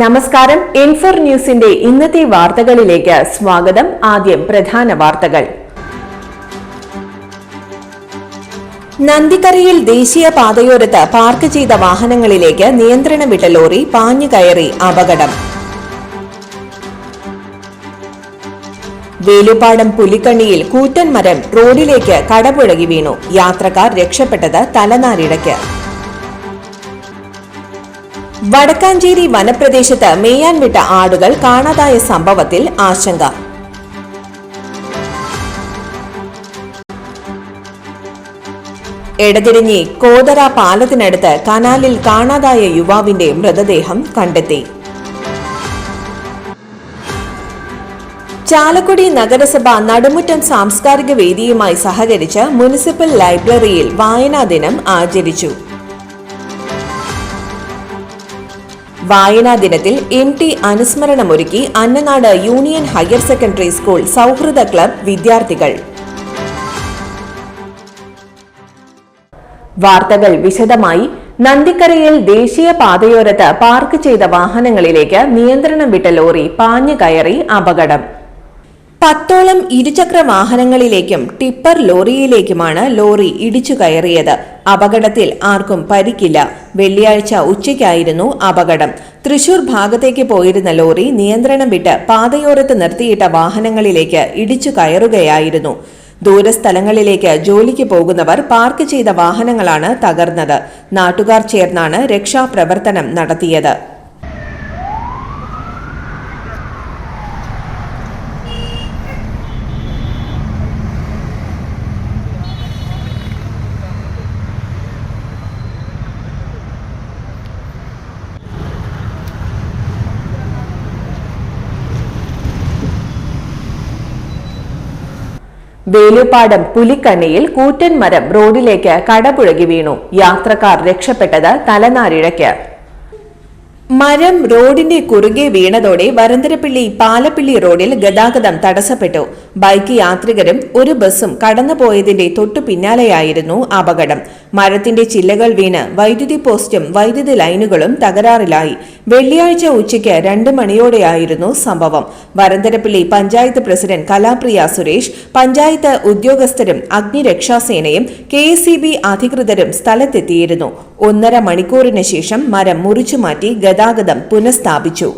നമസ്കാരം ഇൻഫോർ ന്യൂസിന്റെ ഇന്നത്തെ വാർത്തകളിലേക്ക് സ്വാഗതം. ആദ്യം പ്രധാന വാർത്തകൾ. നന്ദിക്കരയിൽ ദേശീയ പാതയോരത്ത് പാർക്ക് ചെയ്ത വാഹനങ്ങളിലേക്ക് നിയന്ത്രണം വിട്ട ലോറി പാഞ്ഞു കയറി അപകടം. വേലുപാടം പുലിക്കണ്ണിയിൽ കൂറ്റൻ മരം റോഡിലേക്ക് കടപുഴകി വീണു. യാത്രക്കാർ രക്ഷപ്പെട്ടത് തലനാരിടയ്ക്ക് വടക്കാഞ്ചേരി വനപ്രദേശത്ത് മേയാൻ വിട്ട ആടുകൾ കാണാതായ സംഭവത്തിൽ ആശങ്ക. എടതിരിഞ്ഞി കോതറ പാലത്തിനടുത്ത് കനാലിൽ കാണാതായ യുവാവിന്റെ മൃതദേഹം കണ്ടെത്തി. ചാലക്കുടി നഗരസഭ നടുമുറ്റം സാംസ്കാരിക വേദിയുമായി സഹകരിച്ച് മുനിസിപ്പൽ ലൈബ്രറിയിൽ വായനാ ദിനം ആചരിച്ചു. വായനാ ദിനത്തിൽ M T അനുസ്മരണമൊരുക്കി Annanad union higher secondary school സൗഹൃദ ക്ലബ് വിദ്യാർത്ഥികൾ. വാർത്തകൾ വിശദമായി നന്ദിക്കരയിൽ ദേശീയ പാതയോരത്ത് പാർക്ക് ചെയ്ത വാഹനങ്ങളിലേക്ക് നിയന്ത്രണം വിട്ട ലോറി പാഞ്ഞു കയറി അപകടം. പത്തോളം ഇരുചക്ര വാഹനങ്ങളിലേക്കും ടിപ്പർ ലോറിയിലേക്കുമാണ് ലോറി ഇടിച്ചു കയറിയത്. അപകടത്തിൽ ആർക്കും പരിക്കില്ല. വെള്ളിയാഴ്ച ഉച്ചയ്ക്കായിരുന്നു അപകടം. തൃശൂർ ഭാഗത്തേക്ക് പോയിരുന്ന ലോറി നിയന്ത്രണം വിട്ട് പാതയോരത്ത് നിർത്തിയിട്ട വാഹനങ്ങളിലേക്ക് ഇടിച്ചു കയറുകയായിരുന്നു. ദൂരസ്ഥലങ്ങളിലേക്ക് ജോലിക്ക് പോകുന്നവർ പാർക്ക് ചെയ്ത വാഹനങ്ങളാണ് തകർന്നത്. നാട്ടുകാർ ചേർന്നാണ് രക്ഷാപ്രവർത്തനം നടത്തിയത്. വേലുപാടം പുലിക്കണ്ണിയിൽ കൂറ്റൻ മരം റോഡിലേക്ക് കടപുഴകി വീണു. യാത്രക്കാർ രക്ഷപ്പെട്ടത് തലനാരിഴയ്ക്ക്. മരം റോഡിന്റെ കുറുകെ വീണതോടെ വരന്തരപ്പിള്ളി പാലപ്പിള്ളി റോഡിൽ ഗതാഗതം തടസ്സപ്പെട്ടു. ബൈക്ക് യാത്രികരും ഒരു ബസ്സും കടന്നുപോയതിന്റെ തൊട്ടു പിന്നാലെയായിരുന്നു അപകടം. മരത്തിന്റെ ചില്ലകൾ വീണ് വൈദ്യുതി പോസ്റ്റും വൈദ്യുതി ലൈനുകളും തകരാറിലായി. വെള്ളിയാഴ്ച ഉച്ചയ്ക്ക് രണ്ട് മണിയോടെയായിരുന്നു സംഭവം. വരന്തരപ്പിള്ളി പഞ്ചായത്ത് പ്രസിഡന്റ് കലാപ്രിയ സുരേഷ് പഞ്ചായത്ത് ഉദ്യോഗസ്ഥരും അഗ്നിരക്ഷാസേനയും കെ അധികൃതരും സ്ഥലത്തെത്തിയിരുന്നു. ഒന്നര മണിക്കൂറിന് ശേഷം മരം മുറിച്ചുമാറ്റി ഗതാഗതം പുനഃസ്ഥാപിച്ചു.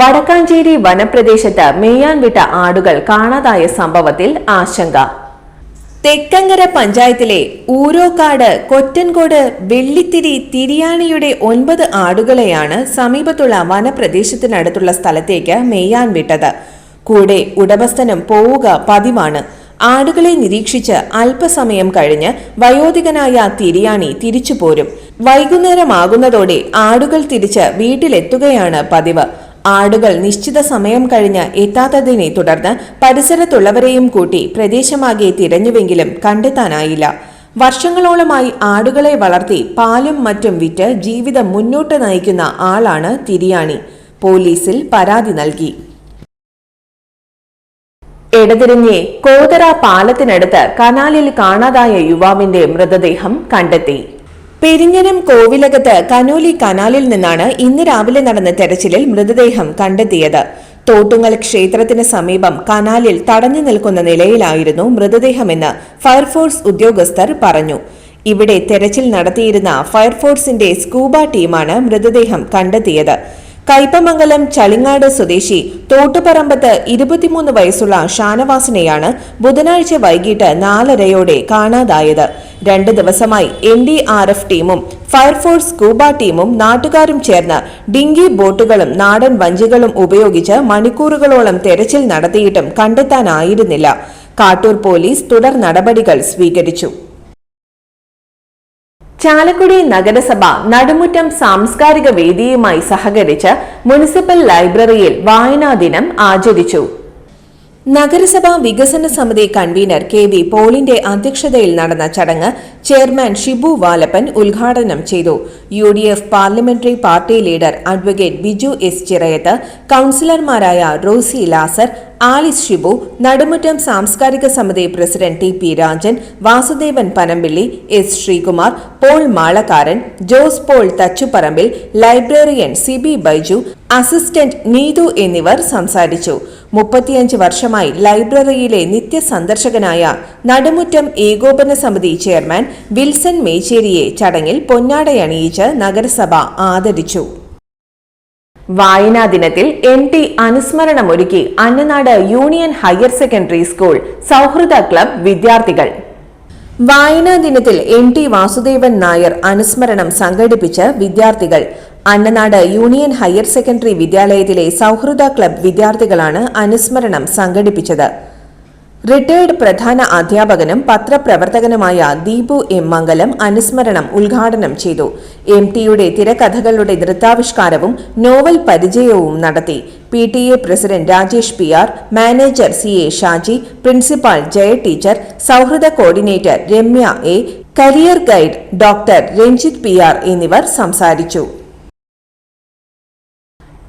വടക്കാഞ്ചേരി വനപ്രദേശത്ത് മേയാൻ വിട്ട ആടുകൾ കാണാതായ സംഭവത്തിൽ ആശങ്ക. തെക്കങ്കര പഞ്ചായത്തിലെ ഊരോക്കാട് കൊറ്റൻകോട് വെള്ളിത്തിരി തിരിയാണിയുടെ ഒൻപത് ആടുകളെയാണ് സമീപത്തുള്ള വനപ്രദേശത്തിനടുത്തുള്ള സ്ഥലത്തേക്ക് മേയാൻ വിട്ടത്. കൂടെ ഉടമസ്ഥനും പോവുക പതിവാണ്. ആടുകളെ നിരീക്ഷിച്ച് അല്പസമയം കഴിഞ്ഞ് വയോധികനായ തിരിയാണി തിരിച്ചു പോരും വൈകുന്നേരമാകുന്നതോടെ ആടുകൾ തിരിച്ച് വീട്ടിലെത്തുകയാണ് പതിവ്. ആടുകൾ നിശ്ചിത സമയം കഴിഞ്ഞ് എത്താത്തതിനെ തുടർന്ന് പരിസരത്തുള്ളവരെയും കൂട്ടി പ്രദേശമാകെ തിരഞ്ഞുവെങ്കിലും കണ്ടെത്താനായില്ല. വർഷങ്ങളോളമായി ആടുകളെ വളർത്തി പാലും മറ്റും വിറ്റ് ജീവിതം മുന്നോട്ട് നയിക്കുന്ന ആളാണ് തിരിയാണി. പോലീസിൽ പരാതി നൽകി. എടതിരിഞ്ഞെ കോതറ പാലത്തിനടുത്ത് കനാലിൽ കാണാതായ യുവാവിന്റെ മൃതദേഹം കണ്ടെത്തി. പെരിഞ്ഞനം കോവിലകത്ത് കനോലി കനാലിൽ നിന്നാണ് ഇന്ന് രാവിലെ നടന്ന തെരച്ചിലിൽ മൃതദേഹം കണ്ടെത്തിയത്. തോട്ടുങ്ങൽ ക്ഷേത്രത്തിന് സമീപം കനാലിൽ തടഞ്ഞു നിൽക്കുന്ന നിലയിലായിരുന്നു മൃതദേഹമെന്ന് ഫയർഫോഴ്സ് ഉദ്യോഗസ്ഥർ പറഞ്ഞു. ഇവിടെ തെരച്ചിൽ നടത്തിയിരുന്ന ഫയർഫോഴ്സിന്റെ സ്കൂബ ടീമാണ് മൃതദേഹം കണ്ടെത്തിയത്. കയ്പമംഗലം ചളിങ്ങാട് സ്വദേശി തോട്ടുപറമ്പത്ത് ഇരുപത്തിമൂന്ന് വയസ്സുള്ള ഷാനവാസിനെയാണ് ബുധനാഴ്ച വൈകിട്ട് നാലരയോടെ കാണാതായത്. രണ്ട് ദിവസമായി എൻ ഡി ആർ എഫ് ടീമും ഫയർഫോഴ്സ് സ്കൂബ ടീമും നാട്ടുകാരും ചേർന്ന് ഡിങ്കി ബോട്ടുകളും നാടൻ വഞ്ചികളും ഉപയോഗിച്ച് മണിക്കൂറുകളോളം തെരച്ചിൽ നടത്തിയിട്ടും കണ്ടെത്താനായിരുന്നില്ല. കാട്ടൂർ പോലീസ് തുടർ നടപടികൾ സ്വീകരിച്ചു. ചാലക്കുടി നഗരസഭ നടുമുറ്റം സാംസ്കാരിക വേദിയുമായി സഹകരിച്ച് മുനിസിപ്പൽ ലൈബ്രറിയിൽ വായനാ ദിനം ആചരിച്ചു. നഗരസഭാ വികസന സമിതി കൺവീനർ കെ വി പോളിന്റെ അധ്യക്ഷതയിൽ നടന്ന ചടങ്ങ് ചെയർമാൻ ഷിബു വാലപ്പൻ ഉദ്ഘാടനം ചെയ്തു. U D F parliamentary party leader advocate Biju S Chirayath കൌൺസിലർമാരായ Rosy Lazar Alice Shibu Nadumuttam സാംസ്കാരിക സമിതി president T P Rajan Vasudevan Panampilly S Sreekumar Paul Malakkaran Jose Paul Thachuparambil librarian C B Baiju assistant Neethu എന്നിവർ സംസാരിച്ചു. മുപ്പത്തിയഞ്ച് വർഷമായി ലൈബ്രറിയിലെ നിത്യസന്ദർശകനായ നടുമുറ്റം ഏകോപന സമിതി ചെയർമാൻ വിൽസൺ മേച്ചേരിയെ ചടങ്ങിൽ പൊന്നാടയണിയിച്ച് നഗരസഭ ആദരിച്ചു. വായനാ ദിനത്തിൽ N T അനുസ്മരണമൊരുക്കി Annanad union higher secondary school സൗഹൃദ ക്ലബ് വിദ്യാർത്ഥികൾ. വായനാ ദിനത്തിൽ എൻ ടി വാസുദേവൻ നായർ അനുസ്മരണം സംഘടിപ്പിച്ച് വിദ്യാർത്ഥികൾ അന്നനാട് യൂണിയൻ ഹയർ സെക്കൻഡറി വിദ്യാലയത്തിലെ സൗഹൃദ ക്ലബ് വിദ്യാർത്ഥികളാണ് അനുസ്മരണം സംഘടിപ്പിച്ചത്. റിട്ടയേർഡ് പ്രധാന അധ്യാപകനും പത്രപ്രവർത്തകനുമായ ദീപു എം മംഗലം അനുസ്മരണം ഉദ്ഘാടനം ചെയ്തു. എം ടിയുടെ തിരക്കഥകളുടെ നൃത്താവിഷ്കാരവും നോവൽ പരിചയവും നടത്തി. P T A president Rajesh P R manager C A Shaji principal Jaya teacher സൗഹൃദ coordinator Ramya A career guide doctor Ranjith P R എന്നിവർ സംസാരിച്ചു.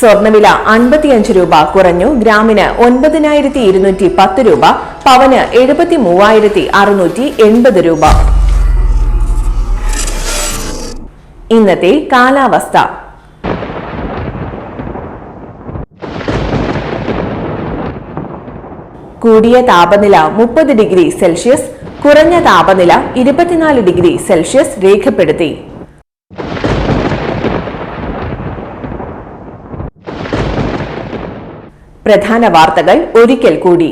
സ്വർണവില അൻപത്തിയഞ്ച് രൂപ കുറഞ്ഞു. ഗ്രാമിന് ഒൻപതിനായിരത്തി ഇരുന്നൂറ്റി പത്ത് രൂപ പവന് എഴുപത്തി മൂവായിരത്തി അറുന്നൂറ്റി എൺപത് രൂപ. ഇന്നത്തെ കാലാവസ്ഥ. കൂടിയ താപനില മുപ്പത് ഡിഗ്രി സെൽഷ്യസ് കുറഞ്ഞ താപനില ഇരുപത്തിനാല് ഡിഗ്രി സെൽഷ്യസ് രേഖപ്പെടുത്തി. പ്രധാന വാർത്തകൾ ഒരിക്കൽ കൂടി.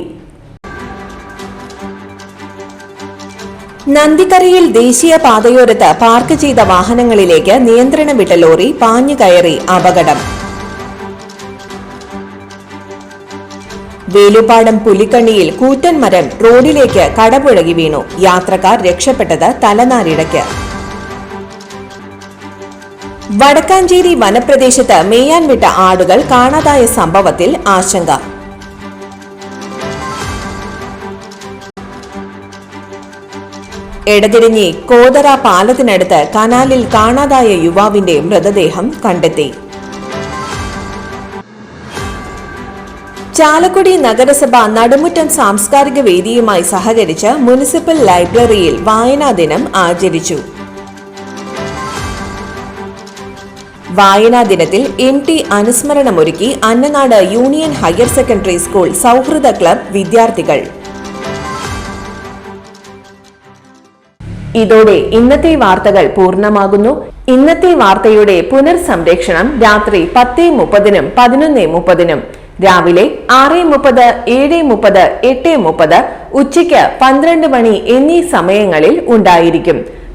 നന്ദിക്കരയിൽ ദേശീയ പാതയോരത്ത് പാർക്ക് ചെയ്ത വാഹനങ്ങളിലേക്ക് നിയന്ത്രണം വിട്ട ലോറി പാഞ്ഞു കയറി അപകടം. വേലുപാടം പുലിക്കണ്ണിയിൽ കൂറ്റൻ മരം റോഡിലേക്ക് കടപുഴകി വീണു. യാത്രക്കാർ രക്ഷപ്പെട്ടത് തലനാരിടയ്ക്ക് വടക്കാഞ്ചേരി വനപ്രദേശത്ത് മേയാൻ വിട്ട ആടുകൾ കാണാതായ സംഭവത്തിൽ ആശങ്ക. എടതിരിഞ്ഞി കോതറ പാലത്തിനടുത്ത് കനാലിൽ കാണാതായ യുവാവിന്റെ മൃതദേഹം കണ്ടെത്തി. ചാലക്കുടി നഗരസഭ നടുമുറ്റം സാംസ്കാരിക വേദിയുമായി സഹകരിച്ച് മുനിസിപ്പൽ ലൈബ്രറിയിൽ വായനാ ദിനം ആചരിച്ചു. വായനാ ദിനത്തിൽ M T അനുസ്മരണമൊരുക്കി Annanad union higher secondary school സൗഹൃദ ക്ലബ് വിദ്യാർത്ഥികൾ. ഇതോടെ ഇന്നത്തെ വാർത്തകൾ പൂർണമാകുന്നു. ഇന്നത്തെ വാർത്തയുടെ പുനർസംരക്ഷണം രാത്രി പത്ത് മുപ്പതിനും പതിനൊന്ന് മുപ്പതിനും. രാവിലെ ആറ് മുപ്പത് ഏഴ് മുപ്പത് എട്ട് മുപ്പത് ഉച്ചയ്ക്ക് പന്ത്രണ്ട് മണി എന്നീ സമയങ്ങളിൽ ഉണ്ടായിരിക്കും.